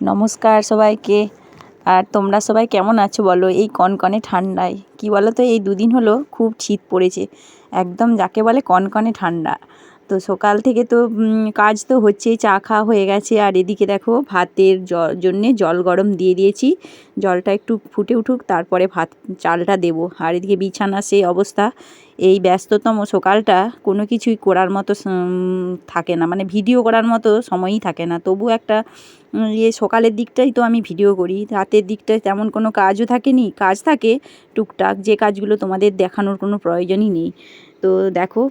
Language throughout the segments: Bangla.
নমস্কার সবাইকে। আর তোমরা সবাই কেমন আছো বলো? এই কনকনে ঠান্ডায়। কি বলো তো এই দুদিন হলো খুব শীত পড়েছে। একদম যাকে বলে কনকনে ঠান্ডা। তো সকাল থেকে তো কাজ তো হচ্ছেই চা খাওয়া হয়ে গেছে। আর এদিকে দেখো, ভাতের জন্যে জল গরম দিয়ে দিয়েছি। জলটা একটু ফুটে উঠুক, তারপরে ভাত, চালটা দেবো। আর এদিকে বিছানা, সেই অবস্থা। এই ব্যস্ততম সকালটা কোনো কিছুই করার মতো থাকে না। মানে ভিডিও করার মতো সময়ই থাকে না। তবু একটা ইয়ে সকালের দিকটাই তো আমি ভিডিও করি। রাতের দিকটায় তেমন কোনো কাজও থাকেনি। কাজ থাকে টুকটাক। যে কাজগুলো তোমাদের দেখানোর কোনো প্রয়োজনই নেই। তো দেখো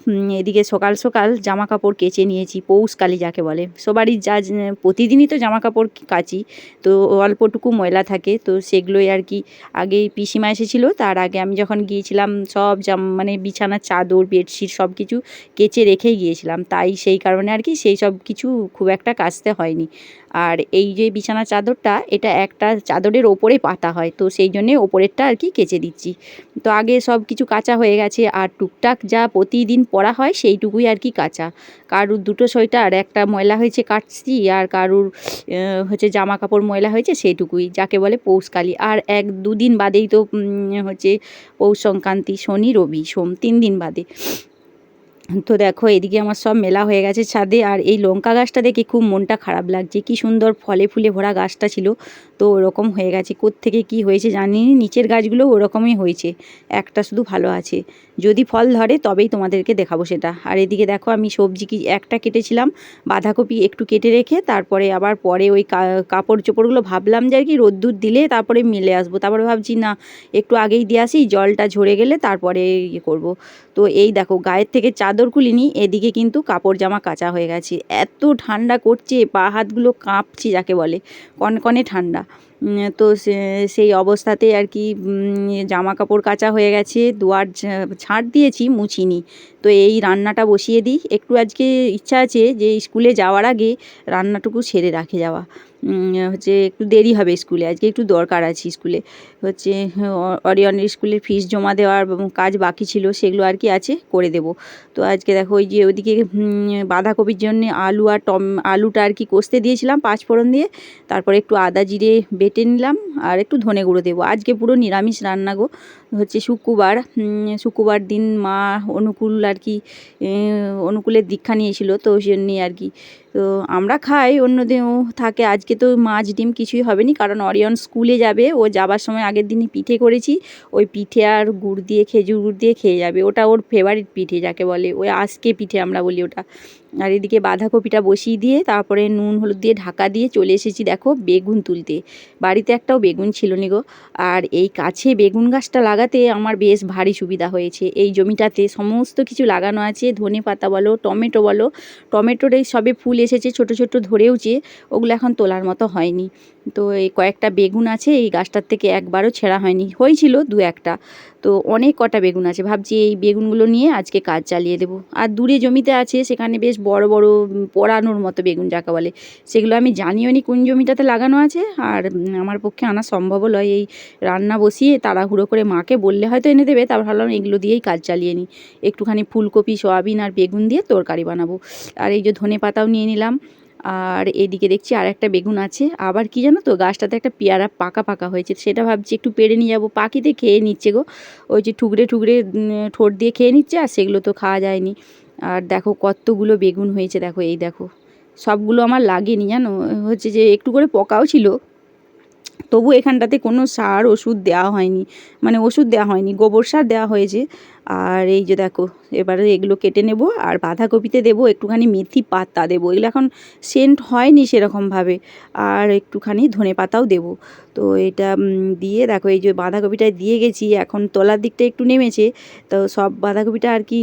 এদিকে সকাল সকাল জামা কাপড় কেচে নিয়েছি পৌষকালি যাকে বলে। সবারই যা প্রতিদিনই তো জামা কাপড় কাচি, তো অল্পটুকু ময়লা থাকে, তো সেগুলোই আর কি আগে পিসিমা এসেছিল, তার আগে আমি যখন গিয়েছিলাম, সব জাম মানে বিছানার চাদর, বেডশিট সব কিছু কেচে রেখেই গিয়েছিলাম। তাই সেই কারণে আর কি সেই সব কিছু খুব একটা কাচতে হয়নি। আর এই যে বিছানার চাদরটা, এটা একটা চাদরের ওপরে পাতা হয়, তো সেই জন্যে ওপরেরটা আর কি কেচে দিচ্ছি। তো আগে সব কিছু কাঁচা হয়ে গেছে, আর টুকটাক যা প্রতিদিন পরা হয় সেইটুকুই আর কি কাঁচা। কারুর দুটো সোয়েটার একটা ময়লা হয়েছে কাটছি, আর কারুর হচ্ছে জামা কাপড় ময়লা হয়েছে সেইটুকুই, যাকে বলে পৌষকালি আর এক দুদিন বাদেই তো হচ্ছে পৌষ সংক্রান্তি, শনি, রবি, সোম, তিন দিন বাদে। তো দেখো, এদিকে আমার সব মেলা হয়ে গেছে ছাদে আর এই লঙ্কা গাছটা দেখে খুব মনটা খারাপ লাগছে। কি সুন্দর ফলে ফুলে ভরা গাছটা ছিল। তো ওরকম হয়ে গেছে। থেকে কি হয়েছে জানি নিচের গাছগুলো ওরকমই হয়েছে। একটা শুধু ভালো আছে। যদি ফল ধরে তবেই তোমাদেরকে দেখাবো সেটা। আর এদিকে দেখো, আমি সবজি কি একটা কেটেছিলাম। বাঁধাকপি একটু কেটে রেখে তারপরে আবার পরে ওই কাপড় চোপড়গুলো ভাবলাম যে আর কি রোদ্দুর দিলে তারপরে মিলে আসব। তারপরে ভাবছি, না, একটু আগেই দিয়ে আসি। জলটা ঝরে গেলে তারপরে ইয়ে করব। তো এই দেখো, গায়ের থেকে চাদর খুলিনি, এদিকে কিন্তু কাপড় জামা কাচা হয়ে গেছে। এত ঠান্ডা করছে, পা হাতগুলো কাঁপছে যাকে বলে, কনকনে ঠান্ডা। তো সেই অবস্থাতে আর কি জামা কাপড় কাচা হয়ে গেছে, দুয়ার ঝাঁট দিয়েছি, মুছিনি। তো এই রান্নাটা বসিয়ে দিই। একটু আজকে ইচ্ছা আছে যে, স্কুলে যাওয়ার আগে রান্নাটুকু সেরে রাখে যাওয়া। হচ্ছে একটু দেরি হবে স্কুলে, আজকে একটু দরকার আছে স্কুলে। হচ্ছে অরিয়নের স্কুলের ফিস জমা দেওয়ার কাজ বাকি ছিল, সেগুলো আর কি আছে, করে দেব। তো আজকে দেখো, ওই যে ওইদিকে বাঁধাকপির জন্যে আলু আর টম, আলুটা আর কি কষতে দিয়েছিলাম, পাঁচফোড়ন দিয়ে। তারপরে একটু আদা জিরে বেটে নিলাম আর একটু ধনে গুঁড়ো দেবো। আজকে পুরো নিরামিষ রান্না গো। হচ্ছে শুক্রবার শুক্রবার দিন মা অনুকূল আর কি অনুকূলের দীক্ষা নিয়েছিল তো ওই জন্যে আর কি। তো আমরা খাই, অন্য দিনও থাকে। আজকে তো মাছ ডিম কিছুই হবে না কারণ অরিয়ন স্কুলে যাবে। ও যাবার সময় আগের দিনই পিঠে করেছি। ওই পিঠে আর গুড় দিয়ে, খেজুর গুড় দিয়ে খেয়ে যাবে। ওটা ওর ফেভারিট পিঠে যাকে বলে। ওই আজকে পিঠে আমরা বলি ওটা। আর এদিকে বাঁধাকপিটা বসিয়ে দিয়ে তারপরে নুন, হলুদ দিয়ে ঢাকা দিয়ে চলে এসেছি দেখো বেগুন তুলতে। বাড়িতে একটাও বেগুন ছিল নি গো। আর এই কাছে বেগুন গাছটা লাগাতে আমার বেশ ভারী সুবিধা হয়েছে। এই জমিটাতে সমস্ত কিছু লাগানো আছে, ধনে পাতা বলো, টমেটো বলো। টমেটোর এই সবে ফুল এসেছে ছোট ছোট ধরেওছে, ওগুলো এখন তোলার মতো হয়নি। তো এই কয়েকটা বেগুন আছে, এই গাছটার থেকে একবারও ছেঁড়া হয়নি। হয়েছিল দু একটা। তো অনেক কটা বেগুন আছে। ভাবছি এই বেগুনগুলো নিয়ে আজকে কাজ চালিয়ে দেবো। আর দূরে জমিতে আছে, সেখানে বেশ বড় বড় পড়ানোর মতো বেগুন যাকে বলে। সেগুলো আমি জানিও নি কোন জমিটাতে লাগানো আছে। আর আমার পক্ষে আনা সম্ভবও নয় এই রান্না বসিয়ে তাড়াহুড়ো করে মাকে বললে হয়তো এনে দেবে। তারপর ভাবলাম এগুলো দিয়েই কাজ চালিয়ে নিই একটুখানি ফুলকপি, সয়াবিন আর বেগুন দিয়ে তরকারি বানাবো। আর এই যে ধনে পাতাও নিয়ে নিলাম। আর এদিকে দেখছি আর একটা বেগুন আছে। আবার কি জানো তো, গাছটাতে একটা পেয়ারা পাকা পাকা হয়েছে। সেটা ভাবছি একটু পেরে নিয়ে যাব। পাখিতে খেয়ে নিচ্ছে গো। ওই যে ঠুকরে ঠুকরে ঠোঁট দিয়ে খেয়ে নিচ্ছে আর সেগুলো তো খাওয়া যায়নি। আর দেখো কতগুলো বেগুন হয়েছে, দেখো এই দেখো। সবগুলো আমার লাগেনি, জানো? হচ্ছে যে একটু করে পকাও ছিল, তবু এখানটাতে কোনো সার ওষুধ দেওয়া হয়নি। মানে ওষুধ দেওয়া হয়নি, গোবর সার দেওয়া হয়েছে। আর এই যে দেখো, এবারে এগুলো কেটে নেব আর বাঁধাকপিতে দেবো একটুখানি মেথি পাতা দেবো। এগুলো এখন সেন্ট হয়নি সেরকমভাবে। আর একটুখানি ধনে পাতাও দেবো। তো এটা দিয়ে দেখো এই যে বাঁধাকপিটা দিয়ে গেছি, এখন তলার দিকটা একটু নেমেছে। তো সব বাঁধাকপিটা আর কি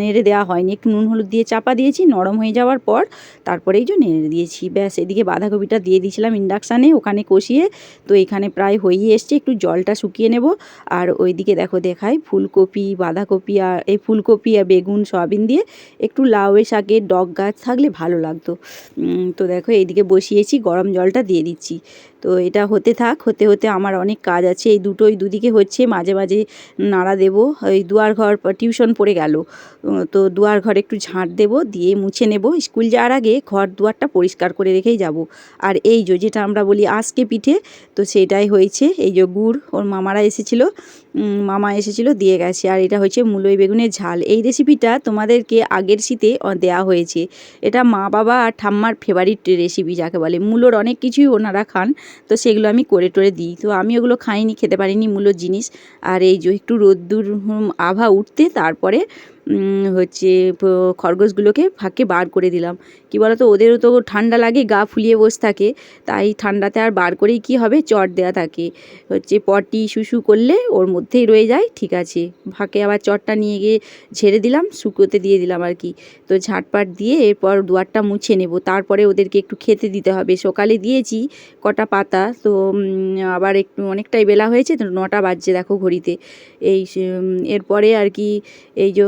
নেড়ে দেওয়া হয়নি। একটু নুন হলুদ দিয়ে চাপা দিয়েছি, নরম হয়ে যাওয়ার পর তারপরে এই যে নেড়ে দিয়েছি। ব্যাস, এদিকে বাঁধাকপিটা দিয়ে দিয়েছিলাম ইন্ডাকশানে, ওখানে কষিয়ে। তো এখানে প্রায় হয়েই এসছে, একটু জলটা শুকিয়ে নেব। আর ওইদিকে দেখো দেখায় ফুলকপি বাঁধা বাঁধাকপি আর এই ফুলকপি আর বেগুন, সয়াবিন দিয়ে একটু লাউয়ের শাকের ডগ গাছ থাকলে ভালো লাগতো। তো দেখো এইদিকে বসিয়েছি, গরম জলটা দিয়ে দিচ্ছি। তো এটা হতে থাক, হতে হতে আমার অনেক কাজ আছে, এই দুটোই দুদিকে হচ্ছে, মাঝে মাঝে নাড়া দেবো। ওই দুয়ার ঘর টিউশন পড়ে গেল। তো দুয়ার ঘর একটু ঝাঁট দেবো, দিয়ে মুছে নেব। স্কুল যাওয়ার আগে ঘর দুয়ারটা পরিষ্কার করে রেখেই যাব। আর এই যে, যেটা আমরা বলি আজকে পিঠে, তো সেটাই হয়েছে। এই যে গুড়, ওর মামারা এসেছিল। মামা এসেছিল, দিয়ে গেছে। আর এটা হচ্ছে মূলই বেগুনের ঝাল। এই রেসিপিটা তোমাদেরকে আগের শীতে দেওয়া দেয়া হয়েছে। এটা মা বাবা আর ঠাম্মার ফেভারিট রেসিপি যাকে বলে। মূলোর অনেক কিছুই ওনারা খান, তো সেগুলো আমি করে টোরে দিই। তো আমি ওগুলো খাইনি, খেতে পারিনি মূলোর জিনিস। আর এই যে একটু রোদ্দুর আভা উঠতে, তারপরে হচ্ছে খরগোশগুলোকে ফাঁকে বার করে দিলাম। কি বলতো, ওদেরও তো ঠান্ডা লাগে, গা ফুলিয়ে বসে থাকে। তাই ঠান্ডাতে আর বার করেই কি হবে? চট দেওয়া থাকে। হচ্ছে, পটি, শুশু করলে ওর মধ্যেই রয়ে যায়, ঠিক আছে। ফাঁকে আবার চটটা নিয়ে গিয়ে ঝেড়ে দিলাম, শুকোতে দিয়ে দিলাম আর কি। তো ঝাঁটপাট দিয়ে এরপর দুয়ারটা মুছে নেব। তারপরে ওদেরকে একটু খেতে দিতে হবে। সকালে দিয়েছি কটা পাতা। তো আবার একটু অনেকটাই বেলা হয়েছে তো নটা বাজছে দেখো ঘড়িতে। এই এরপরে আর কি, এই যে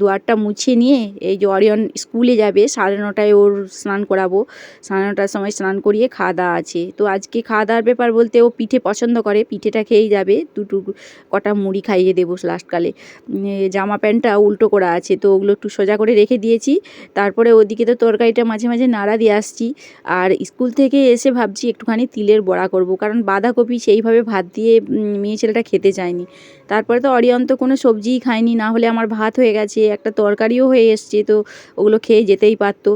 দুয়ারটা মুছে নিয়ে এই যে অরিয়ন স্কুলে যাবে, সাড়ে নটায় ওর স্নান করাবো। সাড়ে নটার সময় স্নান করিয়ে খাওয়া দাওয়া আছে। তো আজকে খাওয়া দাওয়ার ব্যাপার বলতে ও পিঠে পছন্দ করে, পিঠেটা খেয়েই যাবে। দুটো কটা মুড়ি খাইয়ে দেবো লাস্টকালে। জামা প্যান্টটা উল্টো করা আছে, তো ওগুলো একটু সোজা করে রেখে দিয়েছি। তারপরে ওদিকে তো তরকারিটা মাঝে মাঝে নাড়া দিয়ে আসছি। আর স্কুল থেকে এসে ভাবছি একটুখানি তিলের বড়া করব, কারণ বাঁধাকপি সেইভাবে ভাত দিয়ে মেয়ে ছেলেটা খেতে চায়নি। তারপরে তো অরিয়ন তো কোনো সবজিই খায়নি, না হলে আমার ভাত হয়ে গেছে, একটা তরকারিও হয়ে এসছে, তো ওগুলো খেয়ে যেতেই পারতো।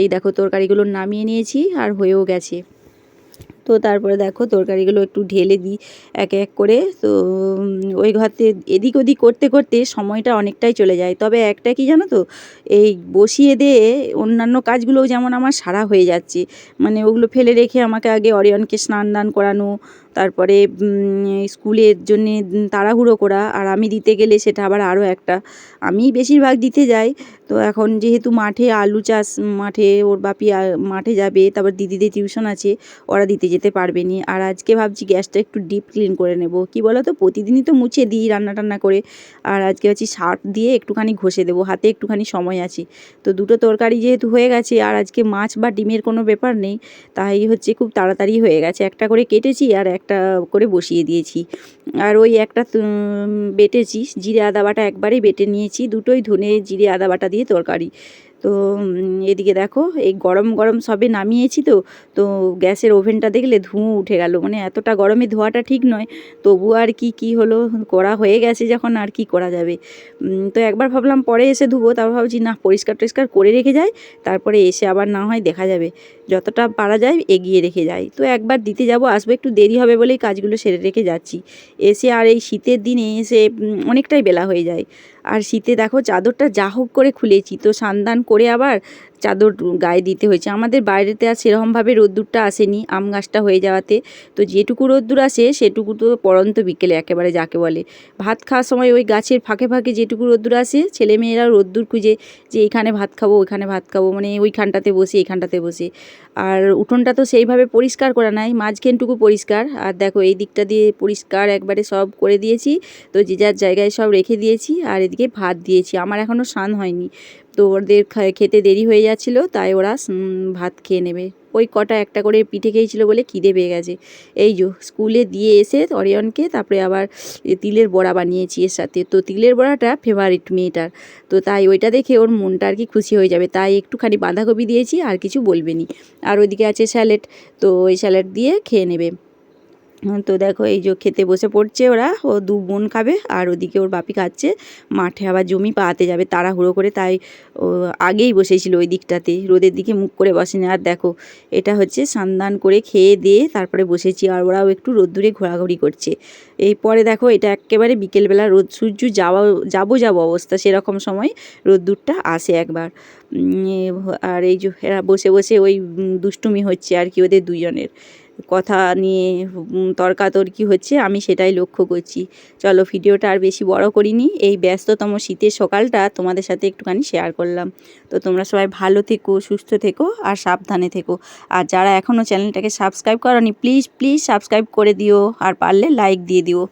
এই দেখো তরকারিগুলো নামিয়ে নিয়েছি আর হয়েও গেছে। তো তারপরে দেখো তরকারিগুলো একটু ঢেলে দিই এক এক করে। তো ওই ঘরতে এদিক ওদিক করতে করতে সময়টা অনেকটাই চলে যায়। তবে একটা কি জানো তো, এই বসিয়ে দিয়ে অন্যান্য কাজগুলোও যেমন আমার সারা হয়ে যাচ্ছে। মানে ওগুলো ফেলে রেখে আমাকে আগে অরিয়নকে স্নান দান করানো তারপরে স্কুলের জন্যে তাড়াহুড়ো করা, আর আমি দিতে গেলে সেটা আবার আরও একটা। আমি বেশিরভাগ দিতে যাই। তো এখন যেহেতু মাঠে আলু চাষ, মাঠে ওর বাপি মাঠে যাবে, তারপর দিদিদের টিউশন আছে, ওরা দিতে যেতে পারবে নি। আর আজকে ভাবছি গ্যাসটা একটু ডিপ ক্লিন করে নেব। কি বলো তো? প্রতিদিনই তো মুছে দিই রান্না টান্না করে। আর আজকে ভাবছি সার্ফ দিয়ে একটুখানি ঘষে দেবো, হাতে একটুখানি সময় আছে। তো দুটো তরকারি যেহেতু হয়ে গেছে, আর আজকে মাছ বা ডিমের কোনো ব্যাপার নেই, তাই হচ্ছে খুব তাড়াতাড়ি হয়ে গেছে। একটা করে কেটেছি, আর একটা করে বসিয়ে দিয়েছি। আর ওই একটা বেটেছি, জিরে আদা বাটা একবারেই বেটে নিয়েছি। দুটোই ধনে জিরে আদা বাটা দিয়ে তরকারি। তো এদিকে দেখো, এই গরম গরম সবে নামিয়েছি তো তো গ্যাসের ওভেনটা দেখলে ধুঁয়ো উঠে গেল। মানে এতটা গরমে ধোয়াটা ঠিক নয়, তবু আর কি কি হলো, করা হয়ে গেছে যখন আর কি করা যাবে। তো একবার ভাবলাম পরে এসে ধুবো তারপর ভাবছি না, পরিষ্কার টরিষ্কার করে রেখে যাই, তারপরে এসে আবার না হয় দেখা যাবে। যতটা পারা যায় এগিয়ে রেখে যাই। তো একবার দিতে যাব, আসব একটু দেরি হবে বলেই কাজগুলো সেরে রেখে যাচ্ছি। এসে আর এই শীতের দিনে এসে অনেকটাই বেলা হয়ে যায়। আর শীতে দেখো চাদরটা যা হোক করে খুলেছি। তো সান্দান করে আবার চাদর গায়ে দিতে হয়েছে। আমাদের বাইরেতে আর সেরকমভাবে রোদ্দুরটা আসেনি, আম গাছটা হয়ে যাওয়াতে। তো যেটুকু রোদ্দুর আসে, সেটুকু তো পড়ন্ত বিকেলে একেবারে যাকে বলে। ভাত খাওয়ার সময় ওই গাছের ফাঁকে ফাঁকে যেটুকু রোদ্দুর আসে, ছেলেমেয়েরা রোদ্দুর খুঁজে যে এইখানে ভাত খাব, ওইখানে ভাত খাব মানে ওইখানটাতে বসে এইখানটাতে বসে। আর উঠোনটা তো সেইভাবে পরিষ্কার করা নাই, মাঝখানটুকু পরিষ্কার। আর দেখো এই দিকটা দিয়ে পরিষ্কার একবারে সব করে দিয়েছি। তো যে যার জায়গায় সব রেখে দিয়েছি, আর এদিকে ভাত দিয়েছি। আমার এখনও স্নান হয়নি। তো ওদের খেতে দেরি হয়ে যাচ্ছিল, তাই ওরা ভাত খেয়ে নেবে। ওই কটা একটা করে পিঠে খেয়েছিল বলে খিদে পেয়ে গেছে। এই যো, স্কুলে দিয়ে এসে অরিয়নকে তারপরে আবার তিলের বড়া বানিয়েছি এর সাথে। তো তিলের বড়াটা ফেভারিট মেয়েটার। তো তাই ওইটা দেখে ওর মনটা আর কি খুশি হয়ে যাবে। তাই একটুখানি বাঁধাকপি দিয়েছি, আর কিছু বলবেনি আর ওইদিকে আছে স্যালাড, তো ওই স্যালাড দিয়ে খেয়ে নেবে। তো দেখো এই যে খেতে বসে পড়ছে ওরা, ও দু বোন খাবে আর ওদিকে ওর বাপি খাচ্ছে। মাঠে আবার জমি পাতে যাবে তাড়াহুড়ো করে, তাই ও আগেই বসেছিল ওই দিকটাতে। রোদের দিকে মুখ করে বসেনি। আর দেখো, এটা হচ্ছে সান্দান করে খেয়ে দিয়ে তারপরে বসেছি আর ওরাও একটু রোদ্দুরে ঘোরাঘুরি করছে। এই পরে দেখো, এটা একেবারে বিকেলবেলা রোদ, সূর্য যাওয়া, যাব যাব অবস্থা সেরকম সময় রোদ্দুরটা আসে একবার। আর এই যে এরা বসে বসে ওই দুষ্টুমি হচ্ছে আর কি ওদের দুজনের। কথা নিয়ে তর্কাতর্কি হচ্ছে, আমি সেটাই লক্ষ্য করছি। চলো ভিডিওটা আর বেশি বড় করিনি, এই ব্যস্ততম শীতের সকালটা তোমাদের সাথে একটুখানি শেয়ার করলাম। তো তোমরা সবাই ভালো থেকো, সুস্থ থেকো আর সাবধানে থেকো। আর যারা এখনও চ্যানেলটাকে সাবস্ক্রাইব করনি প্লিজ প্লিজ সাবস্ক্রাইব করে দিও। আর পারলে লাইক দিয়ে দিও।